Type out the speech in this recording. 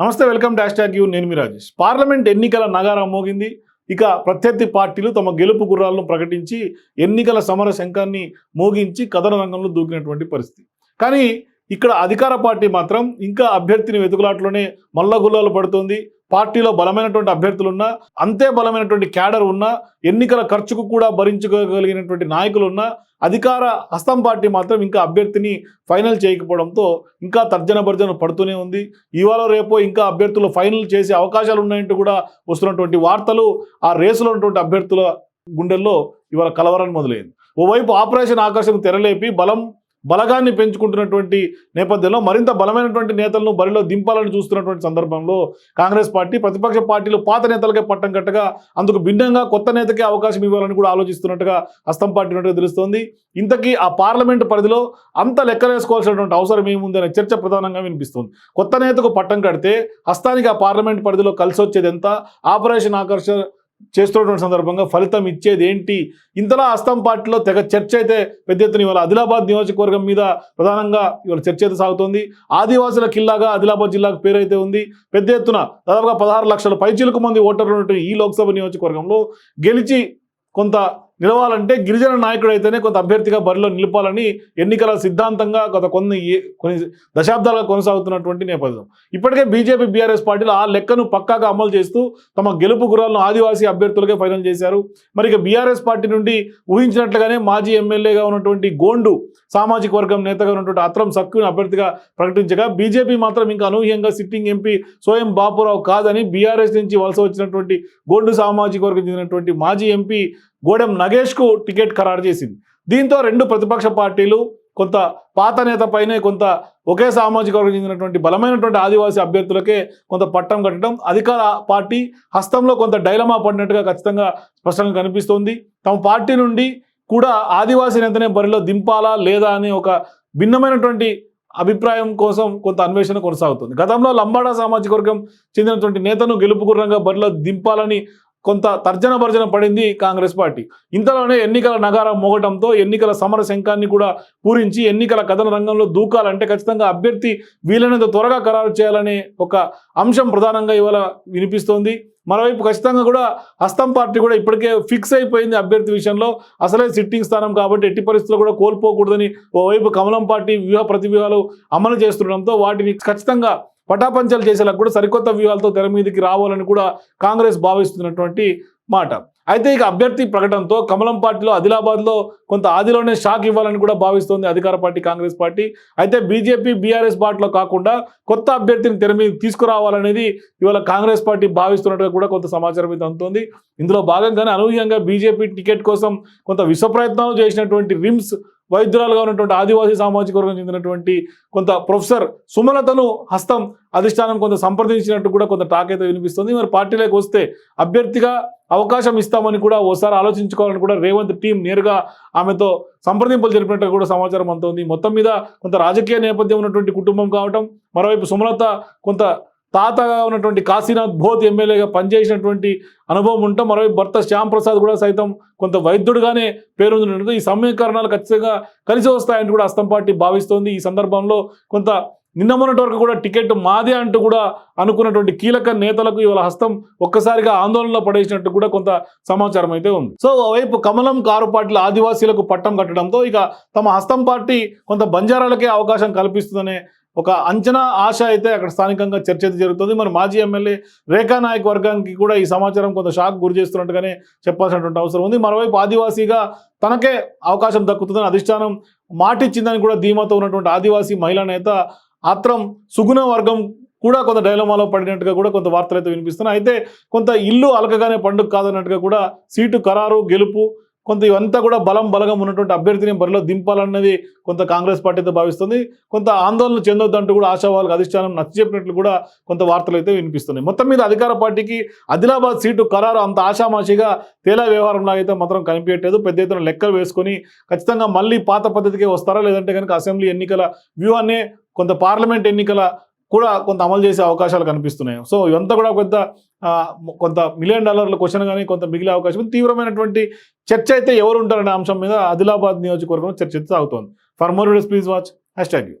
నమస్తే welcome dash tag you. నేను మీ Rajesh. Parliament ఎన్నికల నగారం మోగింది. ఇక ప్రత్యర్థి పార్టీలు తమ గెలుపు గుర్రాలను ప్రకటించి ఎన్నికల సమర శంఖాన్ని మోగించి కథన రంగంలో దూకినటువంటి పరిస్థితి. కానీ ఇక్కడ అధికార పార్టీ మాత్రం ఇంకా అభ్యర్థిని వెతుకులాట్లోనే మల్లగుల్లాలు పడుతుంది. పార్టీలో బలమైనటువంటి అభ్యర్థులు ఉన్నా అంతే బలమైనటువంటి క్యాడర్ ఉన్నా ఎన్నికల ఖర్చుకు కూడా భరించుకోగలిగినటువంటి నాయకులు ఉన్నా అధికార హస్తం పార్టీ మాత్రం ఇంకా అభ్యర్థిని ఫైనల్ చేయకపోవడంతో ఇంకా తర్జన భర్జన పడుతూనే ఉంది. ఇవాళ రేపో ఇంకా అభ్యర్థులు ఫైనల్ చేసే అవకాశాలు ఉన్నాయంటూ కూడా వస్తున్నటువంటి వార్తలు ఆ రేసులో ఉన్నటువంటి అభ్యర్థుల గుండెల్లో ఇవాళ కలవరం మొదలైంది. ఓవైపు ఆపరేషన్ ఆకర్షణ తెరలేపి బలం బలగాన్ని పెంచుకుంటున్నటువంటి నేపథ్యంలో మరింత బలమైనటువంటి నేతలను బరిలో దింపాలని చూస్తున్నటువంటి సందర్భంలో కాంగ్రెస్ పార్టీ ప్రతిపక్ష పార్టీలు పాత నేతలకే పట్టం కట్టగా అందుకు భిన్నంగా కొత్త నేతకే అవకాశం ఇవ్వాలని కూడా ఆలోచిస్తున్నట్టుగా హస్తం పార్టీ ఉన్నట్టుగా తెలుస్తోంది. ఇంతకీ ఆ పార్లమెంట్ పరిధిలో అంత లెక్కలేసుకోవాల్సినటువంటి అవసరం ఏముంది అనే చర్చ ప్రధానంగా వినిపిస్తుంది. కొత్త నేతకు పట్టం కడితే హస్తానికి ఆ పార్లమెంట్ పరిధిలో కలిసి వచ్చేది ఎంత? ఆపరేషన్ ఆకర్షణ చేస్తున్నటువంటి సందర్భంగా ఫలితం ఇచ్చేది ఏంటి? ఇంతలా అస్తం పార్టీలో తెగ చర్చ అయితే పెద్ద ఎత్తున ఇవాళ ఆదిలాబాద్ నియోజకవర్గం మీద ప్రధానంగా ఇవాళ చర్చ అయితే సాగుతోంది. ఆదివాసుల కిల్లాగా ఆదిలాబాద్ జిల్లాకు పేరైతే ఉంది. పెద్ద ఎత్తున దాదాపుగా పదహారు లక్షల పైచిలకు మంది ఓటర్లు ఉన్నటువంటి ఈ లోక్సభ నియోజకవర్గంలో గెలిచి కొంత నిలవాలంటే గిరిజన నాయకుడు అయితేనే కొంత అభ్యర్థిగా బరిలో నిలపాలని ఎన్నికల సిద్ధాంతంగా గత కొన్ని కొన్ని దశాబ్దాలుగా కొనసాగుతున్నటువంటి నేపథ్యం. ఇప్పటికే బీజేపీ బీఆర్ఎస్ పార్టీలు ఆ లెక్కను పక్కాగా అమలు చేస్తూ తమ గెలుపు గురాలను ఆదివాసీ అభ్యర్థులకే ఫైనల్ చేశారు. మరి ఇక బీఆర్ఎస్ పార్టీ నుండి ఊహించినట్లుగానే మాజీ ఎమ్మెల్యేగా ఉన్నటువంటి గోండు సామాజిక వర్గం నేతగా ఉన్నటువంటి అత్రం సక్కుని అభ్యర్థిగా ప్రకటించగా బీజేపీ మాత్రం ఇంకా అనూహ్యంగా సిట్టింగ్ ఎంపీ స్వయం బాపురావు కాదని బీఆర్ఎస్ నుంచి వలస వచ్చినటువంటి గోండు సామాజిక వర్గం చెందినటువంటి మాజీ ఎంపీ గోడెం నగేష్కు టికెట్ ఖరారు చేసింది. దీంతో రెండు ప్రతిపక్ష పార్టీలు కొంత పాత నేత పైనే కొంత ఒకే సామాజిక వర్గం చెందినటువంటి బలమైనటువంటి ఆదివాసీ అభ్యర్థులకే కొంత పట్టం కట్టడం అధికార పార్టీ హస్తంలో కొంత డైలమా పడినట్టుగా ఖచ్చితంగా స్పష్టంగా కనిపిస్తోంది. తమ పార్టీ నుండి కూడా ఆదివాసీ నేతనే బరిలో దింపాలా లేదా అనే ఒక భిన్నమైనటువంటి అభిప్రాయం కోసం కొంత అన్వేషణ కొనసాగుతుంది. గతంలో లంబాడా సామాజిక వర్గం చెందినటువంటి నేతను గెలుపుగుర్రంగా బరిలో దింపాలని కొంత తర్జన భర్జన పడింది కాంగ్రెస్ పార్టీ. ఇంతలోనే ఎన్నికల నగారం మోగటంతో ఎన్నికల సమర శంఖాన్ని కూడా పూరించి ఎన్నికల కథన రంగంలో దూకాలంటే ఖచ్చితంగా అభ్యర్థి వీలైనంత త్వరగా ఖరారు చేయాలనే ఒక అంశం ప్రధానంగా ఇవాళ వినిపిస్తోంది. మరోవైపు ఖచ్చితంగా కూడా హస్తం పార్టీ కూడా ఇప్పటికే ఫిక్స్ అయిపోయింది అభ్యర్థి విషయంలో. అసలే సిట్టింగ్ స్థానం కాబట్టి ఎట్టి పరిస్థితుల్లో కూడా కోల్పోకూడదని ఓవైపు కమలం పార్టీ వ్యూహ ప్రతివ్యూహాలు అమలు చేస్తుండడంతో వాటిని ఖచ్చితంగా పటాపంచాలు చేసేలా కూడా సరికొత్త వ్యూహాలతో తెర మీదకి రావాలని కూడా కాంగ్రెస్ భావిస్తున్నటువంటి మాట. అయితే ఇక అభ్యర్థి ప్రకటనతో కమలం పార్టీలో ఆదిలాబాద్లో కొంత ఆదిలోనే షాక్ ఇవ్వాలని కూడా భావిస్తోంది అధికార పార్టీ కాంగ్రెస్ పార్టీ. అయితే బీజేపీ బీఆర్ఎస్ పార్టీలో కాకుండా కొత్త అభ్యర్థిని తెర మీద తీసుకురావాలనేది ఇవాళ కాంగ్రెస్ పార్టీ భావిస్తున్నట్టుగా కూడా కొంత సమాచారం అయితే అందుతోంది. ఇందులో భాగంగానే అనూహ్యంగా బీజేపీ టికెట్ కోసం కొంత విశ్వ ప్రయత్నాలు చేసినటువంటి రిమ్స్ వైద్యురాలుగా ఉన్నటువంటి ఆదివాసీ సామాజిక వర్గం చెందినటువంటి కొంత ప్రొఫెసర్ సుమలతను హస్తం అధిష్టానం కొంత సంప్రదించినట్టు కూడా కొంత టాక్ అయితే వినిపిస్తుంది. మరి పార్టీలోకి వస్తే అభ్యర్థిగా అవకాశం ఇస్తామని కూడా ఓసారి ఆలోచించుకోవాలని కూడా రేవంత్ టీం నేరుగా ఆమెతో సంప్రదింపులు జరిపినట్టు కూడా సమాచారం అందుతోంది. మొత్తం మీద కొంత రాజకీయ నేపథ్యం ఉన్నటువంటి కుటుంబం కావటం మరోవైపు సుమలత కొంత తాతగా ఉన్నటువంటి కాశీనాథ్ బోత్ ఎమ్మెల్యేగా పనిచేసినటువంటి అనుభవం ఉంటాం మరోవైపు భర్త శ్యామ్ ప్రసాద్ కూడా సైతం కొంత వైద్యుడిగానే పేరొందినట్టు ఈ సమీకరణాలు ఖచ్చితంగా కలిసి వస్తాయని కూడా అస్తం పార్టీ భావిస్తోంది. ఈ సందర్భంలో కొంత నిన్న మొన్నటి వరకు కూడా టికెట్ మాదే అంటూ కూడా అనుకున్నటువంటి కీలక నేతలకు ఇవాళ హస్తం ఒక్కసారిగా ఆందోళనలో పడేసినట్టు కూడా కొంత సమాచారం అయితే ఉంది. సో ఓవైపు కమలం కారు పార్టీల ఆదివాసీలకు పట్టం కట్టడంతో ఇక తమ హస్తం పార్టీ కొంత బంజారాలకే అవకాశం కల్పిస్తుందనే ఒక అంచనా ఆశ అయితే అక్కడ స్థానికంగా చర్చ అయితే జరుగుతుంది. మరి మాజీ ఎమ్మెల్యే రేఖా నాయక్ వర్గానికి కూడా ఈ సమాచారం కొంత షాక్ గురి చేస్తున్నట్టుగానే చెప్పాల్సినటువంటి అవసరం ఉంది. మరోవైపు ఆదివాసీగా తనకే అవకాశం దక్కుతుందని అధిష్టానం మాటిచ్చిందని కూడా ధీమాతో ఉన్నటువంటి ఆదివాసీ మహిళా నేత ఆత్రం సుగుణ వర్గం కూడా కొంత డైలమాలో పడినట్టుగా కూడా కొంత వార్తలు అయితే వినిపిస్తున్నాయి. అయితే కొంత ఇల్లు అలకగానే పండుగ కాదన్నట్టుగా కూడా సీటు ఖరారు గెలుపు కొంత ఇవంతా కూడా బలం బలగం ఉన్నటువంటి అభ్యర్థిని బరిలో దింపాలన్నది కొంత కాంగ్రెస్ పార్టీ భావిస్తుంది. కొంత ఆందోళన చెందొద్దంటూ కూడా ఆశావాళ్ళకి అధిష్టానం నచ్చ చెప్పినట్లు కూడా కొంత వార్తలు అయితే వినిపిస్తున్నాయి. మొత్తం మీద అధికార పార్టీకి ఆదిలాబాద్ సీటు ఖరారు అంత ఆషామాషిగా తేలా వ్యవహారంలో అయితే మాత్రం కనిపించట్లేదు. పెద్ద ఎత్తున లెక్కలు వేసుకొని ఖచ్చితంగా మళ్ళీ పాత పద్ధతికే వస్తారా లేదంటే కనుక అసెంబ్లీ ఎన్నికల వ్యూహాన్ని కొంత పార్లమెంట్ ఎన్నికల కూడా కొంత అమలు చేసే అవకాశాలు కనిపిస్తున్నాయి. సో ఇవంతా కూడా కొంత కొంత మిలియన్ డాలర్ల క్వశ్చన్ కానీ కొంత మిగిలే అవకాశం తీవ్రమైనటువంటి చర్చ అయితే ఎవరు ఉంటారనే అంశం మీద ఆదిలాబాద్ నియోజకవర్గం చర్చ అయితే సాగుతోంది. For more videos please watch hashtag you